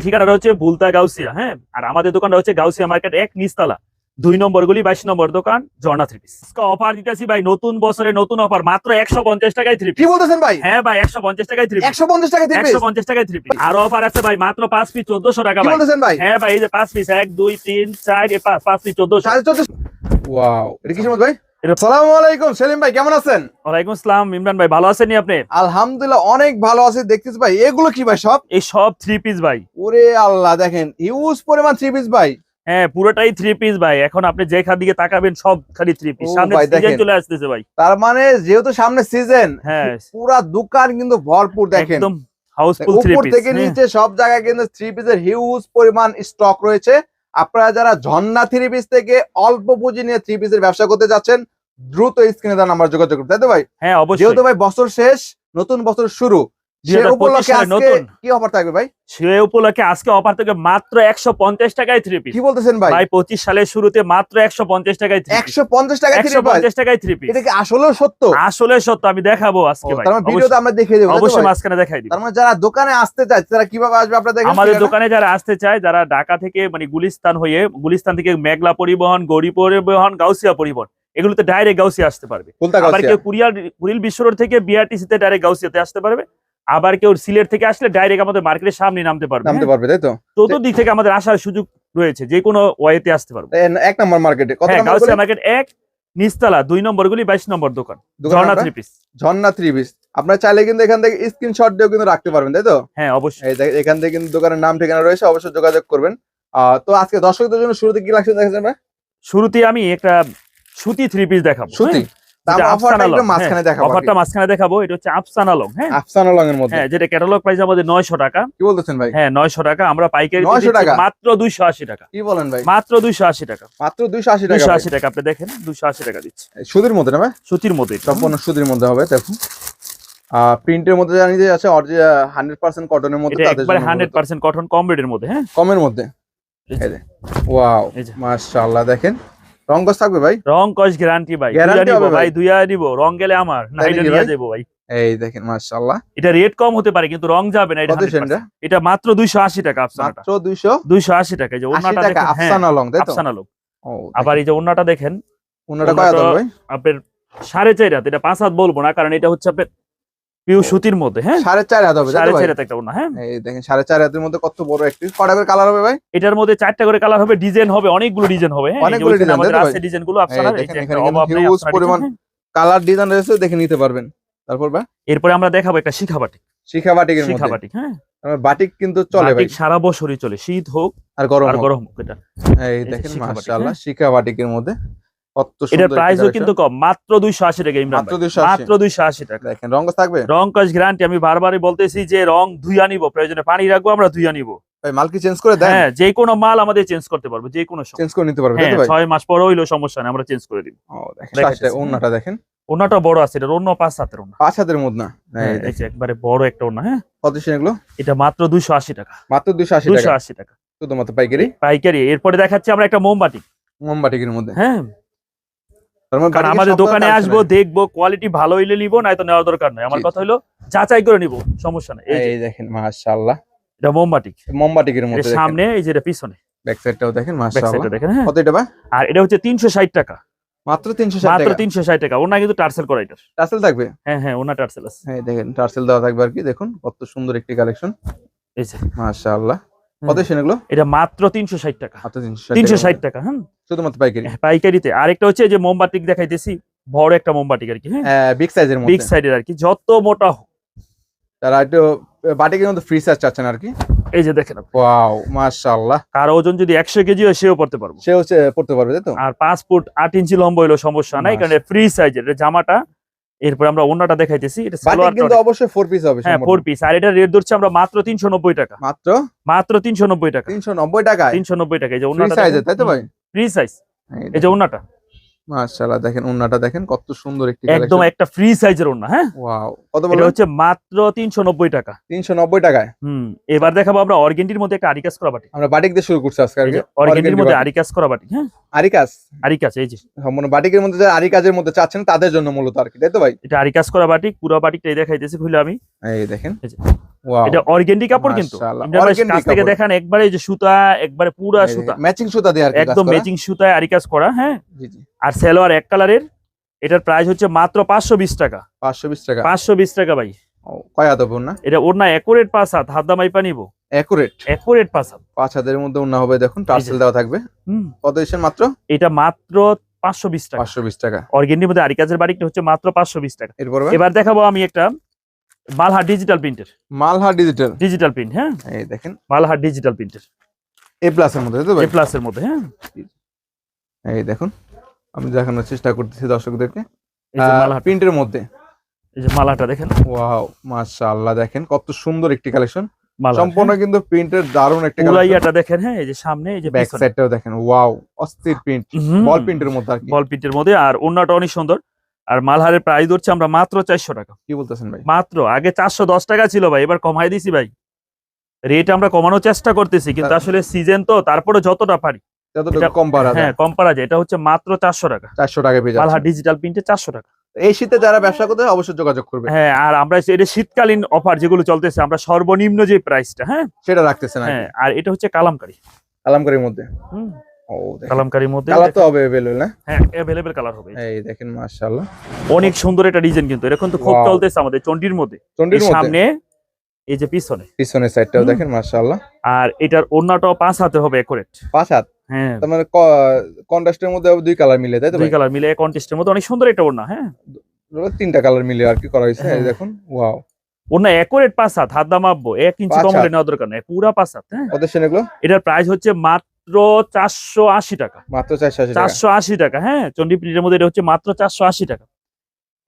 ঠিকানাটা হচ্ছে বুলতা গাউসিয়া হ্যাঁ? আর আমাদের দোকানটা হচ্ছে গাউসিয়া মার্কেট এক নিস্তালা দুই নম্বর গুলি বাইশ নম্বর দোকান ঝর্ণা থ্রি পিস অফার দিতেছি ভাই নতুন বছরে নতুন অফার মাত্র একশো পঞ্চাশ টাকায় থ্রি কি পিস বলতেছেন ভাই? হ্যাঁ ভাই একশো পঞ্চাশ টাকায় থ্রি একশো পঞ্চাশ টাকা একশো পঞ্চাশ টাকায় থ্রি পিস আর অফার আছে ভাই মাত্র পাঁচ পিস চোদ্দশো টাকা বলতেছেন ভাই? হ্যাঁ ভাই এই যে পাঁচ পিস এক দুই তিন চার পাঁচ পাঁচ পিস চোদ্দশো। সাড়ে চোদ্দ ওয়াও এটা ভাই? এটা- সালাম আলাইকুম সেলিম ভাই কেমন আছেন? ওয়ালাইকুম আসসালাম ইমরান ভাই ভালো আছেন আপনি? আলহামদুলিল্লাহ অনেক ভালো আছে দেখতেছি ভাই। এগুলো কি ভাই সব? এই সব থ্রি পিস ভাই। ওরে আল্লাহ দেখেন হিউজ পরিমাণ থ্রি পিস ভাই। হ্যাঁ পুরোটাই থ্রি পিস ভাই। এখন আপনি যেখান দিকে তাকাবেন সব খালি থ্রি পিস সামনে ভাই, সিজন চলে আসতেছে ভাই। তার মানে যেহেতু সামনে সিজন হ্যাঁ। পুরা দোকান কিন্তু ভরপুর দেখেন। একদম হাউসফুল থ্রি পিস থেকে নিচে সব জায়গায় কিন্তু থ্রি পিসের হিউজ পরিমাণ স্টক রয়েছে। আপনারা যারা ঝর্ণা থ্রি পিস থেকে অল্প পুঁজি নিয়ে থ্রি পিসের ব্যবসা করতে যাচ্ছেন দ্রুত স্ক্রিনে দেন নাম্বার যোগাযোগ করুন। তাই তো ভাই? হ্যাঁ অবশ্যই। যেহেতু ভাই বছর শেষ নতুন বছর শুরু সে 2025 উপলক্ষে সালে আজকে নতুন। কি অফার থাকবে ভাই? সে উপলক্ষে আজকে অফার থেকে মাত্র একশো পঞ্চাশ টাকায় থ্রি পিস কি বলতেছেন ভাই? ভাই পঁচিশ সালের শুরুতে মাত্র একশো পঞ্চাশ টাকায় একশো পঞ্চাশ টাকা একশো পঞ্চাশ টাকায় থ্রি পিস এটা কি আসলেও সত্য? আসলে সত্য আমি দেখাবো আজকে ও, ভাই। তার মানে ভিডিওতে আমরা দেখিয়ে দেবো অবশ্যই মাঝখানে দেখাই দিব। তার মানে যারা দোকানে আসতে চায় তারা কীভাবে আসবে আপনারা দেখেন আমাদের দোকানে যারা আসতে চায় যারা ঢাকা থেকে মানে গুলিস্তান হয়ে গুলিস্তান থেকে মেঘলা পরিবহন গৌরী পরিবহন গাউসিয়া পরিবহন এগুলোতে ডাইরেক্ট গাউসিয়া আসতে পারবে। আবার কেউ কুরিয়ার কুরিল বিশ্ব থেকে বিআরটিসি তে ডাইরেক্ট গাউসিয়াতে আসতে পারবে। আবার কেউ সিলেট থেকে আসলে ডাইরেক্ট আমাদের মার্কেটের সামনে নামতে পারবে নামতে হ্যাঁ? পারবে তাই তো? চতুর্দিক থেকে আমাদের আসার সুযোগ রয়েছে যে কোনো ওয়েতে আসতে পারবে। এক নম্বর মার্কেটে কত হ্যাঁ নম্বর মার্কেট এক নিচতলা দুই নম্বর গুলি বাইশ নম্বর দোকান Jharna? Three piece Jharna three piece আপনারা চাইলে কিন্তু এখান থেকে স্ক্রিনশট দিয়েও কিন্তু রাখতে পারবেন তাই তো? হ্যাঁ অবশ্যই। এখান থেকে কিন্তু দোকানের নাম ঠিকানা রয়েছে অবশ্যই যোগাযোগ করবেন। তো আজকে দর্শকদের জন্য শুরুতে কি লাগছে দেখা যাবে শুরুতে আমি একটা সুতি থ্রি পিস দেখাবো সুতি? আমরা অফারটা মাঝখানে হ্যাঁ, দেখাবো মাঝখানে দেখাবো এটা হচ্ছে হ্যাঁ? এর মধ্যে। হ্যাঁ যেটা ক্যাটালগ প্রাইস আমাদের নয়শো টাকা। কি বলতেছেন ভাই? হ্যাঁ নয়শো টাকা আমরা পাইকারি টাকা? মাত্র কি বলেন ভাই? মাত্র দুইশো আশি টাকা। মাত্র টাকা আপনি দেখেন দুইশো আশি টাকা দিচ্ছে। সুতির মধ্যে না ভাই? সুতির মধ্যে এটা, সম্পূর্ণ সুতির মধ্যে হবে দেখুন। প্রিন্টের মধ্যে জানি যে আছে হান্ড্রেড পার্সেন্ট কটনের মধ্যে একবারে হান্ড্রেড। পার্সেন্ট কটন কম রেটের মধ্যে হ্যাঁ? কমের মধ্যে। ওয়াও। মাশাআল্লাহ দেখেন। থাকবে ভাই? রং কস গ্যারান্টি ভাই। নিবো হবে ভাই? দুইয়া নিবো। রং গেলে আমার না এটা নিয়ে? যাব ভাই। এই দেখেন মাশাআল্লাহ। এটা রেট কম হতে পারে কিন্তু রং যাবে না এটা কত সেন্টা? 100% এটা মাত্র দুইশো আশি টাকা আফসানাটা। মাত্র দুইশো দুইশো আশি টাকা এই যে দেখেন হ্যাঁ আফসানা লং তাই তো? আফসানা ও আবার এই যে ওন্নাটা দেখেন ওনাটা কয় দাম ভাই? আপনার সাড়ে চার হাত এটা পাঁচ হাত বলব না কারণ এটা হচ্ছে আপনার পিউ সুতির মধ্যে হ্যাঁ? সাড়ে চার হাত হবে সাড়ে চার হাত একটা ওন্না হ্যাঁ? এই দেখেন সাড়ে চার হাতের মধ্যে কত বড় একটি কটা করে কালার হবে ভাই? এটার মধ্যে চারটা করে কালার হবে ডিজাইন হবে অনেকগুলো ডিজাইন হবে হ্যাঁ? অনেকগুলো design, আমাদের আছে ডিজাইনগুলো আপনারা দেখেন আপনারা পরিমাণ হ্যাঁ। কালার ডিজাইন রয়েছে দেখে নিতে পারবেন। তারপর ভাই এরপরে আমরা দেখাবো একটা শিখা বাটিক। শিখা বাটিকের শিখা মধ্যে। বাটিক হ্যাঁ? আমার বাটিক কিন্তু চলে ভাই। সারা বছরই চলে শীত হোক আর গরম আর গরম হোক এটা। এই দেখেন শিখা মাশাআল্লাহ হ্যাঁ। শিখা বাটিকের মধ্যে। এটার প্রাইসও কিন্তু কম। মাত্র দুইশো আশি টাকা ইমরান মাত্র 280 মাত্র দুইশো আশি টাকা। দেখেন থাকবে? রং কাজ গ্যারান্টি আমি বারবারই বলতেছি যে রং ধুইয়া নিব প্রয়োজনে পানি রাখব আমরা ধুইয়া নিব ভাই মাল কি চেঞ্জ করে দেন? হ্যাঁ যে কোনো মাল আমাদের চেঞ্জ করতে পারব যে কোনো চেঞ্জ করে নিতে পারবে হ্যাঁ মাস পরে সমস্যা নেই আমরা চেঞ্জ করে দিব। ও দেখেন দেখাচ্ছি, হ্যাঁ। ওন্নাটা দেখেন। ওনাটা বড় আছে এটা অন্য পাঁচ হাতের ওনা পাঁচ হাতের হ্যাঁ, এই এই যে একবারে বড় একটা ওনা হ্যাঁ? কত এগুলো? এটা মাত্র দুইশো আশি টাকা। মাত্র দুইশো আশি দুইশো টাকা আশি টাকা। শুধুমাত্র পাইকারি? পাইকারি। এরপরে দেখাচ্ছি আমরা একটা মোমবাতি। মোমবাটিকের মধ্যে হ্যাঁ কারণ আমাদের দোকানে আসব দেখব কোয়ালিটি ভালো হইলে নিবো নাই তো নেওয়ার দরকার নাই। আমার কথা হলো যাচাই করে নিবো সমস্যা নেই। এই দেখেন মাশাআল্লাহ। এটা মোমবাতি। মোমবাটিকের এটা মধ্যে সামনে এই যে এটা পিছনে। ব্যাক সাইডটাও দেখেন মাশাআল্লাহ। দেখেন হ্যাঁ। কত এটা ভাই আর এটা হচ্ছে তিনশো ষাট টাকা। মাত্র 360 মাত্র টাকা? তিনশো ষাট টাকা। ওনা কিন্তু টার্সেল করা এটা টার্সেল থাকবে? হ্যাঁ হ্যাঁ ওনা টার্সেল আছে। এই দেখেন টার্সেল দেওয়া থাকবে আর কি দেখুন কত সুন্দর একটি কালেকশন। এই যে। মাশাআল্লাহ। কত এটা মাত্র তিনশো ষাট টাকা। মাত্র 360 তিনশো ষাট টাকা হ্যাঁ। শুধুমাত্র পাইকারি? পাইকারিতে। আরেকটা হচ্ছে যে মোমবাতি দেখাইতেছি বড় একটা মোমবাতি আর কি হ্যাঁ। বিগ সাইজের বিগ মধ্যে। আর কি যত মোটা হোক। তারা একটু বাটিকের মধ্যে ফ্রি সাইজ চাচ্ছেন আর কি? এই যে দেখেন আপনি। ওয়াও মাশাআল্লাহ। কার ওজন যদি একশো কেজি হয় সেও পড়তে পারব। সে হচ্ছে পড়তে পারবে তাই তো? আর পাঁচ ফুট আট ইঞ্চি লম্বা হইল সমস্যা নাই কারণ ফ্রি সাইজের জামাটা এরপর আমরা অন্যটা দেখাইতেছি এটা বাটিক সালোয়ারটা কিন্তু অবশ্যই ফোর পিস হবে হ্যাঁ। ফোর পিস আর এটা রেট ধরছে আমরা মাত্র তিনশো নব্বই টাকা। মাত্র? মাত্র তিনশো নব্বই টাকা। তিনশো নব্বই টাকায়? তিনশো নব্বই টাকা এই যে ফ্রি অন্যটা তাই তো ভাই? ফ্রি সাইজ এই যে অন্যটা মাশাআল্লাহ দেখেন উন্নাটা দেখেন কত সুন্দর একটি একদম একটা ফ্রি সাইজের অন্য হ্যাঁ? ওয়াও কত এটা হচ্ছে মাত্র তিনশো নব্বই টাকা। তিনশো নব্বই টাকায়? হুম এবার দেখাবো আমরা অর্গেন্টির মধ্যে একটা আরিকাস করা বাটি। আমরা বাটিক দিয়ে শুরু করছি আজকে আর অর্গেন্টির মধ্যে আরিকাস করা বাটি হ্যাঁ? আরিকাস? আরিকাস এই যে। সম্পূর্ণ বাটিকের মধ্যে যারা আরি কাজের মধ্যে চাচ্ছেন তাদের জন্য মূলত আর কি তাই তো ভাই? এটা আরিকাস করা বাটিক পুরো বাটিকটাই দেখাইতেছি খুলে আমি। এই দেখেন। এই যে। Wow, এটা কাপড় কিন্তু। কাছ থেকে। একবারে যে সুতা একবারে পুরা সুতা। ম্যাচিং সুতা দিয়ে আর একদম ম্যাচিং সুতায় আরিকাস করা হ্যাঁ। আর সেলোয়ার এক কালারের এটার প্রাইস হচ্ছে মাত্র পাঁচশো বিশ টাকা। পাঁচশো বিশ টাকা। পাঁচশো বিশ টাকা ভাই। কয় না? এটা পাঁচ হাত হাত দামাই অ্যাকুরেট পাঁচ হাত। পাঁচ হাতের মধ্যে হবে দেখুন টার্সেল দেওয়া থাকবে। কত মাত্র? এটা মাত্র পাঁচশো বিশ টাকা। পাঁচশো বিশ টাকা। মধ্যে আরিকাজের বাড়িটা হচ্ছে মাত্র পাঁচশো বিশ টাকা। এরপর? এবার দেখাবো আমি একটা ডিজিটাল প্রিন্টের ডিজিটাল ডিজিটাল প্রিন্ট হ্যাঁ। এই দেখেন। ডিজিটাল প্রিন্টের এ প্লাস এর মধ্যে তো এ প্লাস এর মধ্যে হ্যাঁ। এই দেখুন আমি দেখানোর চেষ্টা করতেছি দর্শকদেরকে। প্রিন্টের মধ্যে। এই যে মালাটা দেখেন। ওয়াও মাশাআল্লাহ দেখেন কত সুন্দর একটি কালেকশন। সম্পূর্ণ কিন্তু প্রিন্টের দারুণ একটা পুরা কালেকশন। ইয়াটা দেখেন হ্যাঁ এই যে সামনে এই যে ব্যাক সাইডটাও দেখেন ওয়াও অস্থির প্রিন্ট বল প্রিন্টের মধ্যে আর কি। বল প্রিন্টের মধ্যে আর অন্যটা অনেক সুন্দর। আর মালহারের প্রাইস ধরছে আমরা মাত্র চারশো টাকা। কি বলতেছেন ভাই? মাত্র আগে চারশো দশ টাকা ছিল ভাই এবার কমাই দিছি ভাই। রেট আমরা কমানোর চেষ্টা করতেছি কিন্তু আসলে সিজন তো তারপরে যতটা পারি। কম পারা হ্যাঁ কম পারা যায় এটা হচ্ছে মাত্র চারশো টাকা। চারশো টাকা পেয়ে যাচ্ছে। মালহার ডিজিটাল প্রিন্টে চারশো টাকা। এই শীতে যারা ব্যবসা করতে অবশ্যই যোগাযোগ করবে। হ্যাঁ আর আমরা এটা শীতকালীন অফার যেগুলো চলতেছে আমরা সর্বনিম্ন যে প্রাইসটা হ্যাঁ? সেটা রাখতেছেন আর হ্যাঁ আর এটা হচ্ছে কালামকারি। মধ্যে? হুম, কালামকারির মধ্যে কালার তো হবে অ্যাভেলেবল না? হ্যাঁ কালার হবে। এই দেখেন মাশাআল্লাহ। অনেক সুন্দর একটা ডিজাইন কিন্তু। এটা কিন্তু খুব চলতেছে আমাদের চন্ডির মধ্যে। চন্ডির মধ্যে? সামনে এই যে পিছনে। পিছনের সাইডটাও হুম। দেখেন মাশাআল্লাহ। আর এটার ওড়নাটাও পাঁচ হাতে হবে একুরেট পাঁচ হাত? হ্যাঁ। তার মানে কন্ট্রাস্টের মধ্যে দুই কালার মিলে তাই তো দুই কালার মিলে কন্টেস্টের মধ্যে অনেক সুন্দর ওড়না হ্যাঁ। তিনটা কালার মিলে আর কি করা হয়েছে হ্যাঁ। দেখুন ওয়াও ওড়না একুরেট পাঁচ হাত হাত দাম আব্বো এক ইঞ্চি কম হাত। নেওয়ার দরকার নেই পুরা পাঁচ হাত হ্যাঁ এগুলো? এটার প্রাইস হচ্ছে মাত্র চারশো আশি টাকা। মাত্র চারশো আশি টাকা। হ্যাঁ চন্ডী প্রিন্টের মধ্যে এটা হচ্ছে মাত্র চারশো আশি টাকা।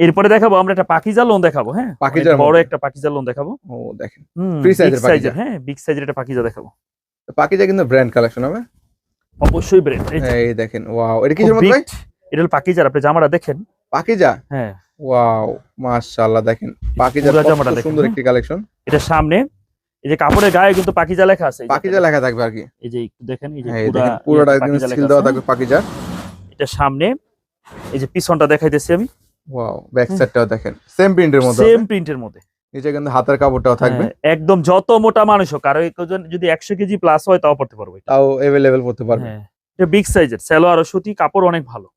এরপরে দেখাবো আমরা একটা পাকিজা লোন দেখাবো হ্যাঁ। বড়। একটা পাকিজা লোন দেখাবো। ও দেখেন। সাইজের হ্যাঁ বিগ সাইজের একটা পাকিজা দেখাবো। পাকিজা কিন্তু ব্র্যান্ড কালেকশন হবে। অবশ্যই ব্র্যান্ড এই দেখেন ওয়াও এটা কিসের ভাই? এটা পাকিজার আপনি জামাটা দেখেন। পাকিজা? হ্যাঁ। ওয়াও মাশাআল্লাহ দেখেন পাকিজা জামাটা দেখেন, সুন্দর হ্যাঁ। একটি কালেকশন এটা সামনে এই যে কাপড়ের গায়ে কিন্তু পাকিজা লেখা আছে পাকিজা লেখা থাকবে আর কি। এই যে একটু দেখেন এই যে দেখেন পুরোটা ইয়ে একদম স্কিল দেওয়া থাকবে পাকিজা। হ্যাঁ। এটা সামনে এই যে পিছনটা দেখাইতেছি আমি। Wow back. সাইডটাও দেখেন সেম প্রিন্টের মধ্যে সেম প্রিন্টের মধ্যে। নিচে কিন্তু হাতের কাপড়টাও থাকবে। হ্যাঁ, একদম যত মোটা মানুষ হোক একজন যদি একশো কেজি প্লাস হয় তাও পড়তে পারবে তাও এভেলেবেল করতে পারবে। হ্যাঁ এটা বিগ সাইজের সালোয়ার আর সুতি কাপড় অনেক ভালো।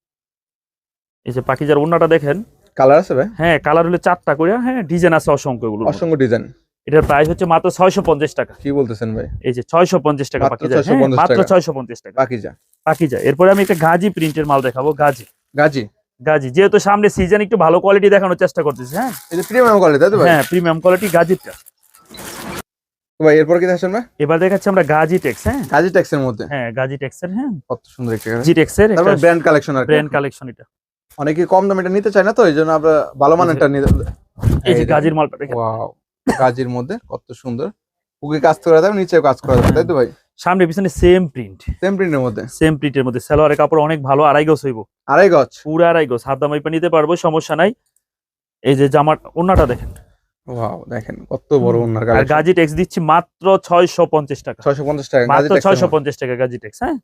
এই যে পাকিজার ওড়নাটা দেখেন। কালার আছে ভাই? হ্যাঁ কালার হলো চারটা করে হ্যাঁ ডিজাইন আছে অসংখ্য এগুলো অসংখ্য ডিজাইন এটার প্রাইস হচ্ছে মাত্র ছয়শো পঞ্চাশ টাকা। কি বলতেছেন ভাই? এই যে ছয়শো পঞ্চাশ টাকা মাত্র পাকিজা 650 মাত্র টাকা। ছয়শো পঞ্চাশ টাকা। পাকিজা পাকিজা এরপরে আমি একটা গাজি প্রিন্টের মাল দেখাবো গাজি। গাজি? গাজি যেহেতু সামনে সিজন একটু ভালো কোয়ালিটি দেখানোর চেষ্টা করতেছি হ্যাঁ? এই যে প্রিমিয়াম কোয়ালিটি তাই তো ভাই? হ্যাঁ প্রিমিয়াম কোয়ালিটি গাজিটা ভাই এরপর কি দেখছেন ভাই এবার দেখাচ্ছি আমরা গাজি টেক্স হ্যাঁ? গাজি টেক্স ট্যাক্সের মধ্যে? হ্যাঁ গাজি টেক্স এর হ্যাঁ? কত সুন্দর একটা জি টেক্সের তারপর ব্র্যান্ড কালেকশন আর ব্র্যান্ড কালেকশন এটা। অনেকে কম দামে এটা নিতে চায় না তো এই জন্য আমরা ভালো মানেরটা নিতে এই যে গাজির মালটা দেখেন। ওয়াও গাজির মধ্যে কত সুন্দর। বুকে কাজ করা যাবে নিচেও কাজ করা যাবে তাই তো ভাই? সামনে পিছনে সেম প্রিন্ট সেম প্রিন্টের মধ্যে? সেম প্রিন্টের মধ্যে। সালোয়ারের কাপড় অনেক ভালো আড়াই গজ হইব। আড়াই গজ? পুরো আড়াই গজ। হাত দামাই নিতে পারব সমস্যা নাই। এই যে জামার ওনাটা দেখেন। ওয়াও দেখেন কত বড় আর গাজি ট্যাক্স দিচ্ছি মাত্র ছয়শো পঞ্চাশ টাকা। 650 টাকা মাত্র ট্যাক্সের ছয়শো মধ্যে। পঞ্চাশ টাকা গাজি ট্যাক্স হ্যাঁ?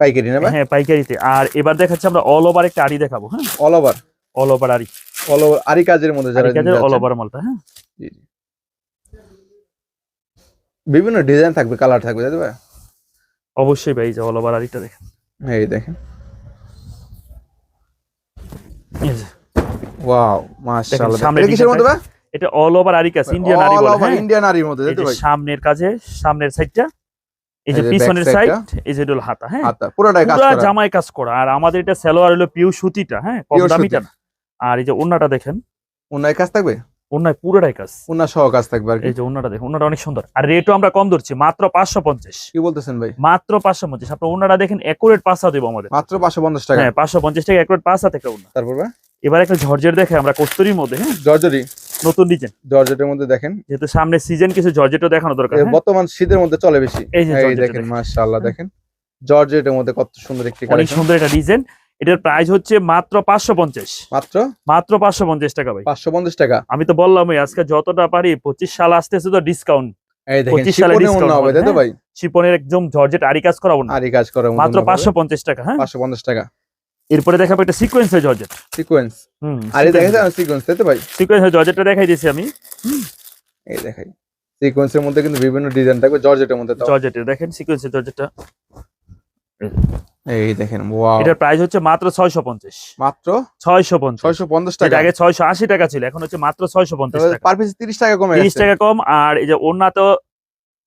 পাইকারি না হ্যাঁ পাইকারিতে। আর এবার দেখাচ্ছি আমরা অল ওভার একটা আড়ি দেখাবো হ্যাঁ? অল ওভার অল ওভার আড়ি। অল ওভার কাজের মধ্যে যারা কাজের অল ওভার মালটা হ্যাঁ? জি, জি। বিভিন্ন ডিজাইন থাকবে কালার থাকবে তাই তো ভাই? অবশ্যই ভাই যে অল ওভার আড়িটা দেখেন। এই দেখেন। ওয়াও মাশাআল্লাহ। এটা কিসের মধ্যে ভাই? এটা অল ওভার আড়ি কাজ ইন্ডিয়ান অল বলে হ্যাঁ? ইন্ডিয়ান আরির মধ্যে এই ভাই সামনের কাজে সামনের সাইডটা এই যে পিছনের সাইড এই যে এটা হাতা হ্যাঁ? হাতা পুরোটাই কাজ করা। জামাই কাজ করা আর আমাদের এটা সালোয়ার হলো পিউ সুতিটা হ্যাঁ? কম দামিটা আর এই যে ওন্নাটা দেখেন। ওনার কাজ থাকবে? ওন্নায় পুরোটাই কাজ। ওনার সহ কাজ থাকবে আর এই যে ওন্নাটা দেখেন ওন্নাটা অনেক সুন্দর। আর রেটও আমরা কম ধরছি মাত্র পাঁচশো পঞ্চাশ। কি বলতেছেন ভাই? মাত্র পাঁচশো পঞ্চাশ। আপনার ওন্নাটা দেখেন একুরেট পাঁচা দেবো আমাদের। মাত্র পাঁচশো পঞ্চাশ টাকা? হ্যাঁ পাঁচশো পঞ্চাশ টাকা একুরেট পাঁচা থেকে ওন্না তারপর এবার একটা ঝর্জের দেখে আমরা কস্তুরির মধ্যে হ্যাঁ? জর্জরি নতুন ডিজাইন জর্জেটের মধ্যে দেখেন। যেহেতু সামনে সিজন কিছু জর্জেটও দেখানো দরকার হ্যাঁ? বর্তমান শীতের মধ্যে চলে বেশি। এই দেখেন দেখেন। মাশাআল্লাহ দেখেন। জর্জেটের মধ্যে কত সুন্দর একটি অনেক সুন্দর একটা ডিজাইন এটার প্রাইস হচ্ছে মাত্র পাঁচশো পঞ্চাশ। মাত্র? মাত্র পাঁচশো পঞ্চাশ টাকা ভাই। পাঁচশো পঞ্চাশ টাকা? আমি তো বললামই আজকে যতটা পারি পঁচিশ সাল আসতেছে তো ডিসকাউন্ট এই দেখেন 25 সালে শিপনে discount অন্য হবে হবে, তাই তো হ্যাঁ। ভাই? শিপনের একদম জর্জেট আরি কাজ করা ওনা আরই কাজ করা মাত্র পাঁচশো পঞ্চাশ টাকা হ্যাঁ? পাঁচশো পঞ্চাশ টাকা। এরপরে দেখাবো একটা জর্জেট সিকোয়েন্স হুম আরে দেখেছেন সিকোয়েন্স তাই তো ভাই? সিকোয়েন্সের জর্জেটটা দেখাই দিয়েছি আমি। এই দেখাই। সিকোয়েন্সের মধ্যে কিন্তু বিভিন্ন ডিজাইন থাকবে জর্জেটের মধ্যে জর্জেটের দেখেন সিকোয়েন্সের জর্জেটটা এই দেখেন ওয়াও এটার প্রাইস হচ্ছে মাত্র ছয়শো পঞ্চাশ। মাত্র? ছয়শো পঞ্চাশ। ছয়শো পঞ্চাশ যেটা টাকা। আগে ছয়শো আশি টাকা ছিল এখন হচ্ছে মাত্র টাকা। পার পিস তিরিশ টাকা কমে টাকা আর এই যে তো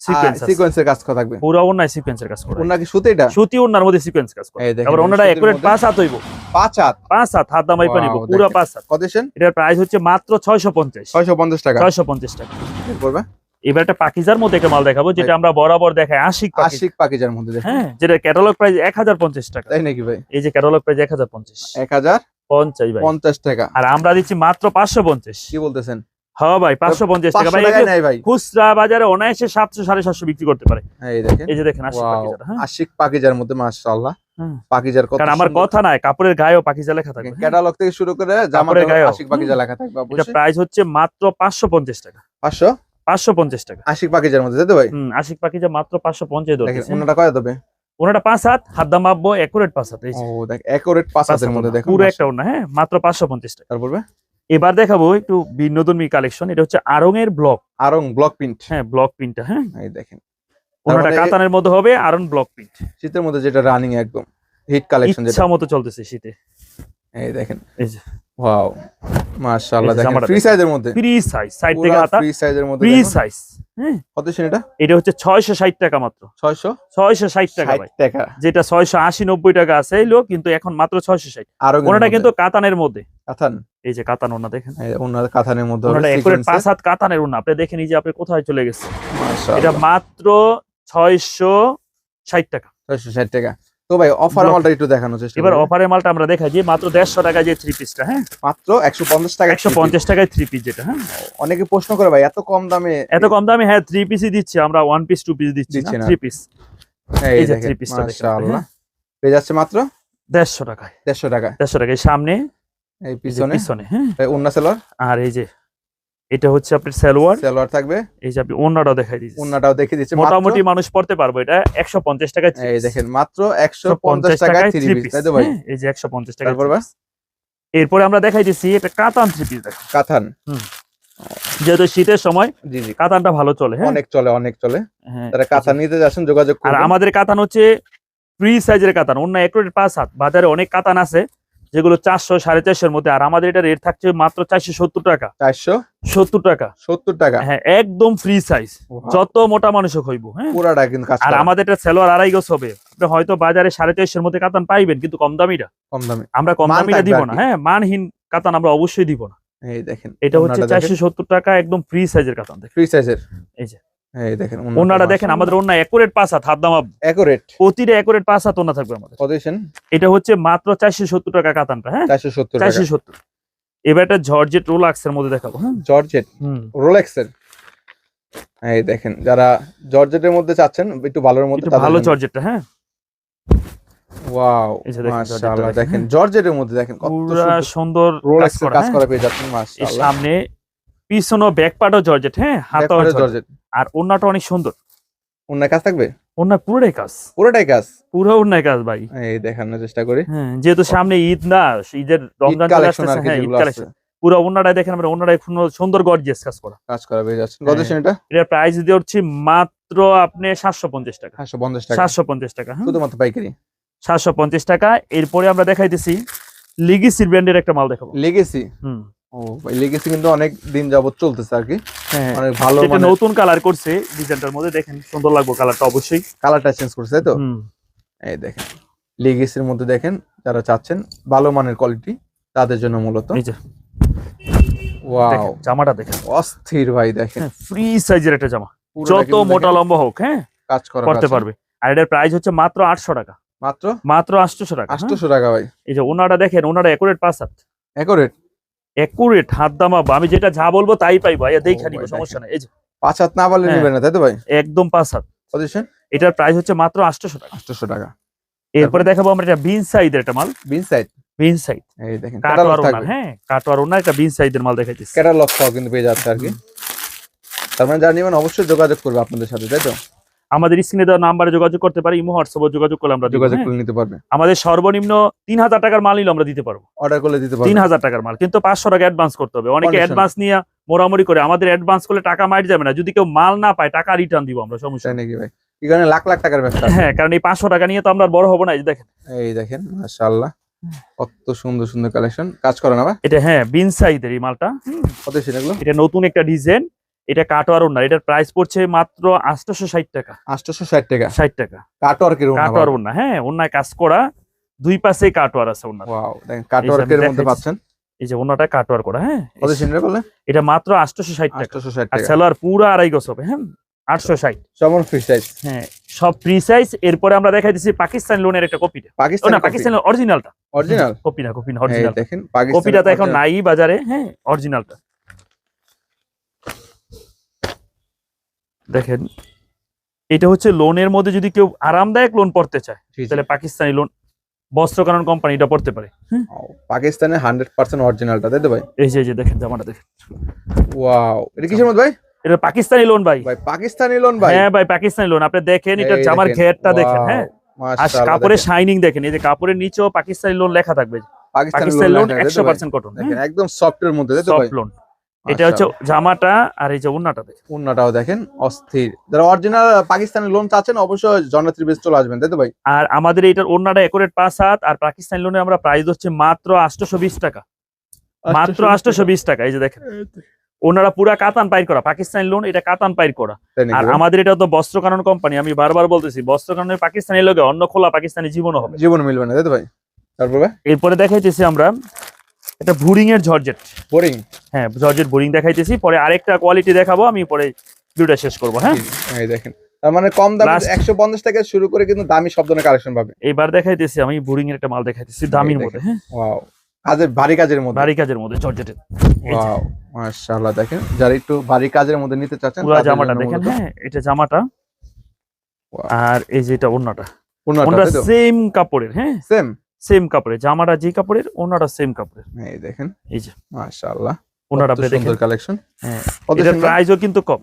সিকোয়েন্স সিকোয়েন্সের কাজ করা থাকবে। পুরো ওড়নায় সিকোয়েন্সের কাজ করা। সুতে এটা? সুতি ওড়নার মধ্যে সিকোয়েন্স কাজ করা। আবার ওনারা একুরেট পাঁচ হাত হইব। পাঁচ হাত? পাঁচ হাত হাত দামাই পানিব পুরো পাঁচ হাত। কত এটার প্রাইস হচ্ছে মাত্র ছয়শো পঞ্চাশ। ছয়শো পঞ্চাশ টাকা। ছয়শো পঞ্চাশ টাকা। করবে এবার একটা পাকিজার মধ্যে একটা মাল দেখাবো যেটা আমরা বরাবর দেখাই আশিক আশিক পাকিজার মধ্যে হ্যাঁ যেটা ক্যাটালগ প্রাইস এক হাজার পঞ্চাশ টাকা। তাই নাকি ভাই? এই যে ক্যাটালগ প্রাইস এক হাজার পঞ্চাশ। এক হাজার পঞ্চাশ ভাই। পঞ্চাশ টাকা। আর আমরা দিচ্ছি মাত্র পাঁচশো পঞ্চাশ। কি বলতেছেন? হ্যাঁ ভাই পাঁচশো পঞ্চাশ টাকা। ভাই খুচরা বাজারে অনায়াসে সাতশো সাড়ে সাতশো বিক্রি করতে পারে। হ্যাঁ, এই যে দেখেন আশিক হ্যাঁ। আশিক পাকিজার মধ্যে। পাকিজার কারণ আমার কথা নাই কাপড়ের গায়েও পাকিজা লেখা থাকবে। ক্যাটালগ থেকে শুরু করে গায়েও। আশিক পাকিজা লেখা থাকবে এটা প্রাইস হচ্ছে মাত্র পাঁচশো পঞ্চাশ টাকা। পাঁচশো? পাঁচশো পঞ্চাশ টাকা। আশিক পাকিজার মধ্যে তাই তো ভাই? হম আশিক পাকিজা মাত্র পাঁচশো পঞ্চাশ দেখেন ধরতেছে কয় তবে ওনাটা পাঁচ হাত হাত দাম মাপবো একুরেট পাঁচ হাত ও দেখ একুরেট পাঁচ হাতের মধ্যে দেখুন পুরো একটা ওনা হ্যাঁ মাত্র পাঁচশো পঞ্চাশ টাকা। তারপরে এবার দেখাবো একটু বিনোদনী কালেকশন এটা হচ্ছে আরং এর ব্লক আরং ব্লক প্রিন্ট হ্যাঁ ব্লক প্রিন্টটা হ্যাঁ। এই দেখেন। ওনাটা মানে- কাতানের মধ্যে হবে আরং ব্লক প্রিন্ট শীতের মধ্যে যেটা রানিং একদম হিট কালেকশন যেটা। ইচ্ছা মতো চলতেছে শীতে। এই দেখেন। এই যে। ওয়াও মাশাআল্লাহ দেখেন ফ্রি সাইজের মধ্যে। ফ্রি সাইজ সাইড থেকে হাতা ফ্রি সাইজের মধ্যে ফ্রি সাইজ হ্যাঁ। কত ছিল এটা? এটা হচ্ছে ছয়শো ষাট টাকা মাত্র। 600 ছয়শো ষাট টাকা ভাই। টাকা। যেটা ছয়শো আশি নব্বই টাকা আছে এলো কিন্তু এখন মাত্র ছয়শো ষাট। আরং ওনাটা কিন্তু কাতানের মধ্যে। কাতান? এই যে কাতান ওনা দেখেন। ওনার কাতানের মধ্যে ওনাটা হবে একুরেট পাঁচ হাত কাতানের ওনা। আপনি দেখেন এই যে আপনি কোথায় চলে গেছে এটা মাত্র ছয়শো ষাট টাকা। 660 টাকা। তো ভাই অফার Block- মালটা একটু দেখানোর চেষ্টা এবার অফারের মালটা আমরা দেখাই যে মাত্র দেড়শো টাকা যে থ্রি পিসটা হ্যাঁ? মাত্র 150 টাকা একশো পঞ্চাশ টাকায় থ্রি পিস যেটা হ্যাঁ? অনেকে প্রশ্ন করে ভাই এত কম দামে এত কম দামে হ্যাঁ থ্রি পিসই দিচ্ছি আমরা ওয়ান পিস টু পিস দিচ্ছি না। থ্রি পিস এই যে দেখেন three piece টা দেখেন, মাশাআল্লাহ। হ্যাঁ। পেয়ে যাচ্ছে মাত্র দেড়শো টাকায়। 150 টাকা দেড়শো টাকায়। সামনে এই পিছনে। পিছনে হ্যাঁ? এই ওন্না সেলর আর এই যে এটা হচ্ছে আপনার সালোয়ার। সেলর থাকবে। এই যে আপনি অন্যটাও দেখাই দিচ্ছি ওন্নাটাও দেখিয়ে দিচ্ছে মোটামুটি মানুষ পড়তে পারবে এটা একশো পঞ্চাশ টাকায় এই দেখেন মাত্র 150 টাকায় 3 পিস তাই তো ভাই? হ্যাঁ, এই যে একশো পঞ্চাশ টাকা তারপর? এরপরে আমরা দেখাই দিচ্ছি এটা কাতান থ্রি পিস দেখো। কাতান। যেহেতু শীতের সময় জি জি। কাতানটা ভালো চলে হ্যাঁ? অনেক চলে অনেক চলে। হ্যাঁ, তারা কাতান নিতে যাচ্ছেন যোগাযোগ করুন আর আমাদের কাতান হচ্ছে ফ্রি সাইজের কাতান অন্য একুরেট পাঁচ হাত। বাজারে অনেক কাতান আছে যেগুলো চারশো সাড়ে চারশোর মধ্যে। আর আমাদের এটা রেট থাকছে মাত্র চারশো সত্তর টাকা। 470 সত্তর টাকা। টাকা? হ্যাঁ একদম ফ্রি সাইজ যত মোটা মানুষ হইব হ্যাঁ। পুরাটা কিন্তু আর আমাদের এটা সেলোয়ার আড়াই গজ হবে। আপনি হয়তো বাজারে সাড়ে চারশোর মধ্যে কাতান পাইবেন কিন্তু কম দামিটা। কম দামে। আমরা কম দামিটা দিব না হ্যাঁ মানহীন কাতান আমরা অবশ্যই দিব না। এই দেখেন এটা হচ্ছে চারশো সত্তর টাকা একদম ফ্রি সাইজের কাতান দেখেন। ফ্রি সাইজের এই যে। এই দেখেন ওনারা দেখেন আমাদের অন্য একুরেট পাঁচ হাত হাত দামা একুরেট প্রতিটা একুরেট পাঁচ হাত ওনা থাকবে আমাদের। এটা হচ্ছে মাত্র চারশো সত্তর টাকা কাতানটা হ্যাঁ। 470 টাকা। চারশো সত্তর। এবার একটা জর্জেট রোলাক্সের মধ্যে দেখাবো হ্যাঁ? জর্জেট? হুম। রোলেক্সের? এই দেখেন যারা জর্জেটের মধ্যে চাচ্ছেন একটু ভালোর মধ্যে ভালো। জর্জেটটা হ্যাঁ? ওয়াও মাশাআল্লাহ দেখেন। জর্জেটের মধ্যে দেখেন কত সুন্দর কাজ রোলেক্সের কাজ হ্যাঁ। করা পেয়ে যাচ্ছেন এর মাশাআল্লাহ সামনে পিছনও ব্যাক পার্টও জর্জেট হ্যাঁ? হাতাও জর্জেট। আর ওন্নাটা অনেক সুন্দর। অন্য কাজ থাকবে? ওন্না পুরোটাই কাজ। পুরোটাই কাজ? পুরো ওন্নায় কাজ ভাই। এই দেখানোর চেষ্টা করি। হ্যাঁ যেহেতু সামনে ঈদ না ঈদের রমজান চলে আসতেছে হ্যাঁ ঈদ কালেকশন পুরো দেখেন আমরা ওন্নাটাই সুন্দর গর্জিয়াস কাজ করা। কাজ করা পেয়ে যাচ্ছেন হ্যাঁ। কত দিয়েছেন এটা এটার প্রাইস দিয়ে হচ্ছে মাত্র আপনি সাতশো পঞ্চাশ টাকা। সাতশো পঞ্চাশ টাকা। সাতশো পঞ্চাশ টাকা হ্যাঁ। শুধুমাত্র পাইকারি? সাতশো পঞ্চাশ টাকা। এরপরে আমরা দেখাইতেছি লিগিসির ব্র্যান্ডের একটা মাল দেখাবো। লেগেসি হুম। ও। ভাই লেগেসি কিন্তু অনেক দিন যাবত চলতেছে আর কি। হ্যাঁ। অনেক ভালো এটা মানে নতুন কালার করছে ডিজাইনটার মধ্যে দেখেন সুন্দর লাগবে কালারটা অবশ্যই। কালারটা চেঞ্জ করছে তাই তো? এই দেখেন লেগেসির মধ্যে দেখেন যারা চাচ্ছেন ভালো মানের কোয়ালিটি তাদের জন্য মূলত। এই যে। ওয়াও জামাটা দেখেন। অস্থির ভাই দেখেন। ফ্রি সাইজের একটা জামা। যত মোটা লম্বা হোক হ্যাঁ কাজ করা করতে পারবে। আর এটার প্রাইস হচ্ছে মাত্র আটশো টাকা। মাত্র? মাত্র আটশোশো টাকা হ্যাঁ? আটশোশো টাকা ভাই। এই যে ওনারা দেখেন ওনারা একুরেট পাঁচ হাত। একুরেট একুরেট হাত দামাবো আমি যেটা যা বলব তাই পাইবো। এই দেখে ও নিবো সমস্যা নেই এই যে। পাঁচ হাত না পারলে হ্যাঁ। নেবেন না তাই তো ভাই? একদম পাঁচ হাত। এটার প্রাইস হচ্ছে মাত্র আটশোশো টাকা। আটশোশো টাকা। এরপরে দেখাবো আমরা এটা বিন সাইজের একটা মাল। বিন সাইড বিন সাইজ এই দেখেন ওনার থাকবে। হ্যাঁ কাটোয়ার ওনার একটা বিন সাইজের মাল দেখাইতেছি। ক্যাটালগ সহ কিন্তু পেয়ে যাচ্ছে আর কি। তার মানে যারা নেবেন অবশ্যই যোগাযোগ করবে আপনাদের সাথে তাই তো? আমাদের স্ক্রিনে দেওয়া নাম্বারে যোগাযোগ করতে পারি ইমো হোয়াটসঅ্যাপে যোগাযোগ করলে আমরা যোগাযোগ হ্যাঁ? করে নিতে পারবে। আমাদের সর্বনিম্ন তিন হাজার টাকার মাল নিলে আমরা দিতে পারব। অর্ডার করলে দিতে তিন পারবে হাজার টাকার মাল কিন্তু পাঁচশো টাকা অ্যাডভান্স করতে হবে। অনেকে অ্যাডভান্স নিয়ে মোড়ামুড়ি করে আমাদের অ্যাডভান্স করলে টাকা মাইট যাবে না। যদি কেউ মাল না পায় টাকা রিটার্ন দিব আমরা সমস্যা। নাকি ভাই? এখানে লাখ লাখ টাকার ব্যবসা হ্যাঁ কারণ এই পাঁচশো টাকা নিয়ে তো আমরা বড় হব না এই দেখেন। এই দেখেন মাশাআল্লাহ। কত সুন্দর সুন্দর কালেকশন কাজ করে না এটা হ্যাঁ বিন সাইজের এই মালটা। কত এটা নতুন একটা ডিজাইন এটা কাটোয়ার ওনার এটার প্রাইস পড়ছে মাত্র আটশোশো ষাট টাকা। আটশোশো ষাট টাকা? ষাট টাকা। কাটওয়ার্কের কাটোয়ার ওনা হ্যাঁ ওনায় কাজ করা দুই পাশে কাটোয়ার আছে ওনার ওয়াও দেখেন কাটওয়ার্কের মধ্যে পাচ্ছেন? এই যে ওনাটা কাটোয়ার করা হ্যাঁ এটা মাত্র আটশোশো ষাট টাকা। আর টাকা। সেলোয়ার পুরো আড়াই গছ হবে হ্যাঁ আটশো ষাট। যেমন ফ্রি সাইজ হ্যাঁ সব ফ্রি সাইজ এরপরে আমরা দেখাই দিচ্ছি পাকিস্তান লোনের একটা কপিটা। পাকিস্তান না পাকিস্তান অরিজিনালটা অরিজিনাল কপি না কপি না অরিজিনাল দেখেন কপিটা তো এখন নাই বাজারে হ্যাঁ অরিজিনালটা দেখেন এটা হচ্ছে লোনের মধ্যে যদি কেউ আরামদায়ক লোন পড়তে চায় তাহলে পাকিস্তানি লোন বস্ত্র কারণ কোম্পানি এটা পড়তে পারে। পাকিস্তানের হান্ড্রেড পার্সেন্ট অরিজিনালটা তাই তো ভাই? এই যে দেখেন জামাটা দেখেন। ওয়াও এটা কিসের মধ্যে ভাই? এটা পাকিস্তানি লোন ভাই। ভাই পাকিস্তানি লোন ভাই? হ্যাঁ ভাই পাকিস্তানি লোন আপনি দেখেন এটা জামার ঘেরটা দেখেন হ্যাঁ? আর কাপড়ের শাইনিং দেখেন এই যে কাপড়ের নিচেও পাকিস্তানি লোন লেখা থাকবে। পাকিস্তানি লোন একশো? পার্সেন্ট কটন দেখেন একদম সফটের মধ্যে তাই ভাই? সফট লোন এটা হচ্ছে জামাটা আর এই যে উন্নাটা দেখেন। উন্নাটাও দেখেন অস্থির। যারা অরিজিনাল পাকিস্তানি লোন চাচ্ছেন অবশ্যই জনত্রী বেশ চলে আসবেন তাই তো ভাই? আর আমাদের এটার ওন্নাটা একুরেট পাঁচ সাত আর পাকিস্তানি লোনে আমরা প্রাইস হচ্ছে মাত্র আটশোশো বিশ টাকা। মাত্র আটশোশো বিশ টাকা। এই যে দেখেন। ওনারা পুরা কাতান পাইর করা পাকিস্তানি লোন এটা কাতান পাইর করা। আর আমাদের এটা তো বস্ত্র কানন কোম্পানি আমি বারবার বলতেছি বস্ত্র কাননের পাকিস্তানি লোকে অন্য খোলা পাকিস্তানি জীবনও হবে। জীবন মিলবে না তাই তো ভাই? তারপর এরপরে দেখাইতেছি আমরা এটা বুরিং এর জর্জেট বোরিং? হ্যাঁ জর্জেট বোরিং দেখাইতেছি। পরে আরেকটা কোয়ালিটি দেখাবো আমি পরে ভিডিওটা শেষ করব হ্যাঁ? এই দেখেন। তার মানে কম দামে Last- একশো পঞ্চাশ টাকা শুরু করে কিন্তু দামি সব ধরনের কালেকশন পাবে। এবার দেখাইতেছি আমি বোরিং এর একটা মাল দেখাইতেছি দামির। মধ্যে হ্যাঁ? ওয়াও কাজের ভারী কাজের মধ্যে। ভারী কাজের মধ্যে জর্জেটের ওয়াও মাশাআল্লাহ দেখেন। যারা একটু ভারী কাজের মধ্যে নিতে চাচ্ছেন পুরো জামাটা দেখেন হ্যাঁ এটা জামাটা। আর এই যে এটা ওন্নাটা তো? সেম কাপড়ের হ্যাঁ? সেম সেম কাপড়ের জামাটা যে কাপড়ের ওনাটা সেম কাপড়ের। এই দেখেন। এই যে। মাশাআল্লাহ। ওনাটা দেখেন। সুন্দর কালেকশন হ্যাঁ। এটার প্রাইসও কিন্তু কম।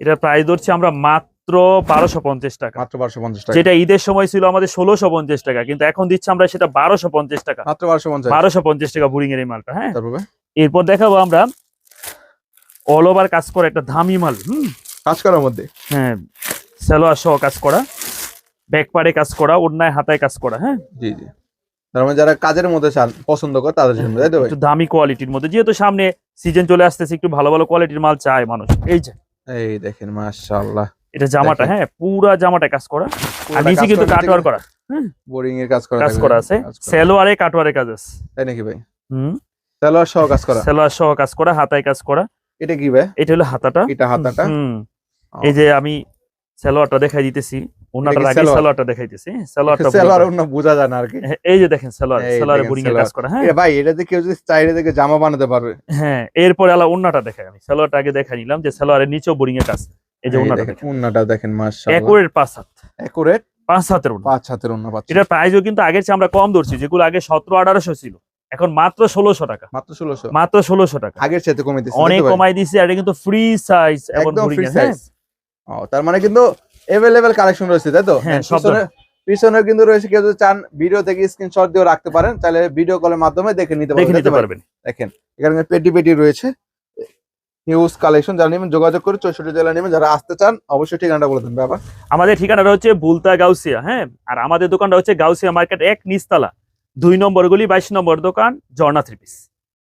এটার প্রাইস ধরছি আমরা মাত্র বারোশো পঞ্চাশ টাকা। মাত্র বারোশো পঞ্চাশ টাকা। যেটা ঈদের সময় ছিল আমাদের ষোলোশো পঞ্চাশ টাকা কিন্তু এখন দিচ্ছি আমরা সেটা বারোশো পঞ্চাশ টাকা। মাত্র বারোশো পঞ্চাশ। বারোশো পঞ্চাশ টাকা বুরিং এর এই মালটা হ্যাঁ। তারপর এরপর দেখাবো আমরা অল ওভার কাজ করা একটা দামি মাল হুম। কাজ করার মধ্যে? হ্যাঁ। সালোয়ার সহ কাজ করা ব্যাকপারে কাজ করা অন্যায় হাতায় কাজ করা হ্যাঁ। জি জি। তার মানে যারা কাজের মধ্যে পছন্দ করে তাদের জন্য তাই তো ভাই? একটু দামি কোয়ালিটির মধ্যে। যেহেতু সামনে সিজন চলে আসতেছে একটু ভালো ভালো কোয়ালিটির মাল চায় মানুষ। এই যে। এই দেখেন মাশাআল্লাহ। এটা জামাটা হ্যাঁ পুরা জামাটা কাজ করা। আর নিচে কিন্তু কাটওয়ার করা। বোরিং এর কাজ করা কাজ করা আছে। সেলোয়ারে কাটওয়ারে কাজ আছে। তাই নাকি ভাই? হুম। সালোয়ার সহ কাজ করা। সেলোয়ার সহ কাজ করা হাতায় কাজ করা। এটা কি ভাই? এটা হলো হাতাটা। এটা হাতাটা? হুম। এই যে আমি সেলোয়ারটা দেখাই দিতেছি। ওনাটা আগে সালোয়ারটা দেখাইতেছি সালোয়ারটা সেলোয়ার অন্য বোঝা যায় না আর কি। এই যে দেখেন সালোয়ার সালোয়ারে বোরিং এর কাজ করা হ্যাঁ? ভাই এটা দিয়ে কেউ যদি জামা বানাতে পারবে। হ্যাঁ এরপরে আলা ওন্নাটা দেখাই আমি। সালোয়ারটা আগে দেখাই নিলাম যে সালোয়ারের নিচেও বোরিং এর কাজ। এই যে এই দেখেন দেখেন। দেখেন মাশাআল্লাহ। একুরের পাঁচ হাত। একুরেট পাঁচ হাতের পাঁচ হাতের এটার প্রাইসও কিন্তু আগের চেয়ে আমরা কম ধরছি যেগুলো আগে সতেরো আঠারোশো ছিল। এখন মাত্র ষোলোশো টাকা। মাত্র ষোলোশো? মাত্র ষোলোশো টাকা। আগের সাথে কমে দিচ্ছে অনেক কমাই আর এটা কিন্তু ফ্রি সাইজ এবং তার মানে কিন্তু এভেলেবেল কালেকশন রয়েছে তাই তো? হ্যাঁ, পিছনে কিন্তু রয়েছে কেউ যদি চান ভিডিও থেকে স্ক্রিনশট দিয়ে রাখতে পারেন তাহলে ভিডিও কলের মাধ্যমে দেখে নিতে পারবেন দেখেন এখানে পেটি পেটি রয়েছে। হিউজ কালেকশন যারা নেবেন যোগাযোগ করে চৌষট্টি জেলা নেবেন যারা আসতে চান অবশ্যই ঠিকানাটা বলে দেন বাবা। আমাদের ঠিকানাটা হচ্ছে বুলতা গাউসিয়া হ্যাঁ? আর আমাদের দোকানটা হচ্ছে গাউসিয়া মার্কেট এক নিস্তালা দুই নম্বর গুলি বাইশ নম্বর দোকান ঝর্ণা থ্রি পিস